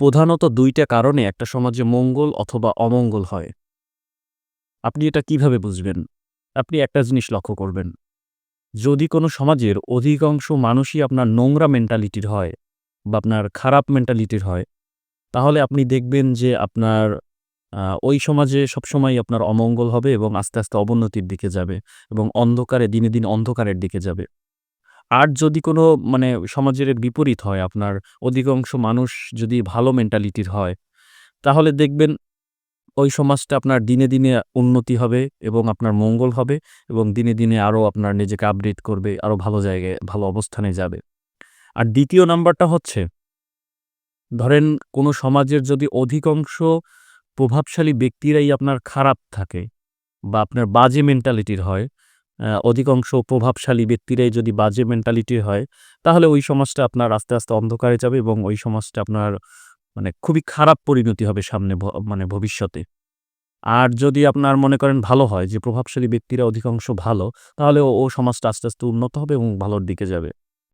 প্রধানত দুইটা কারণে একটা সমাজে মঙ্গল অথবা অমঙ্গল হয়। আপনি এটা কীভাবে বুঝবেন? আপনি একটা জিনিস লক্ষ্য করবেন। যদি কোনো সমাজের অধিকাংশ মানুষই আপনার নোংরা মেন্টালিটির হয় বা আপনার খারাপ মেন্টালিটির হয়, তাহলে আপনি দেখবেন যে আপনার ওই সমাজে সবসময় আপনার অমঙ্গল হবে এবং আস্তে আস্তে অবনতির দিকে যাবে এবং অন্ধকারে দিনে দিন অন্ধকারের দিকে যাবে। আর যদি কোনো মানে সমাজের বিপরীত হয়, আপনার অধিকাংশ মানুষ যদি ভালো মেন্টালিটির হয়, তাহলে দেখবেন ওই সমাজটা আপনার দিনে দিনে উন্নতি হবে এবং আপনার মঙ্গল হবে এবং দিনে দিনে আরও আপনার নিজেকে আপডেট করবে আরও ভালো জায়গায়, ভালো অবস্থানে যাবে। আর দ্বিতীয় নাম্বারটা হচ্ছে, ধরেন কোনো সমাজের যদি অধিকাংশ প্রভাবশালী ব্যক্তিরাই আপনার খারাপ থাকে বা আপনার বাজে মেন্টালিটির হয় অধিকাংশ প্রভাবশালী ব্যক্তিরাই যদি বাজে মেন্টালিটি হয়, তাহলে ওই সমাজটা আপনার আস্তে আস্তে অন্ধকারে যাবে এবং ওই সমাজটা আপনার মানে খুবই খারাপ পরিণতি হবে সামনে মানে ভবিষ্যতে। আর যদি আপনার মনে করেন ভালো হয়, যে প্রভাবশালী ব্যক্তিরা অধিকাংশ ভালো, তাহলে ও সমাজটা আস্তে আস্তে উন্নত হবে এবং ভালোর দিকে যাবে।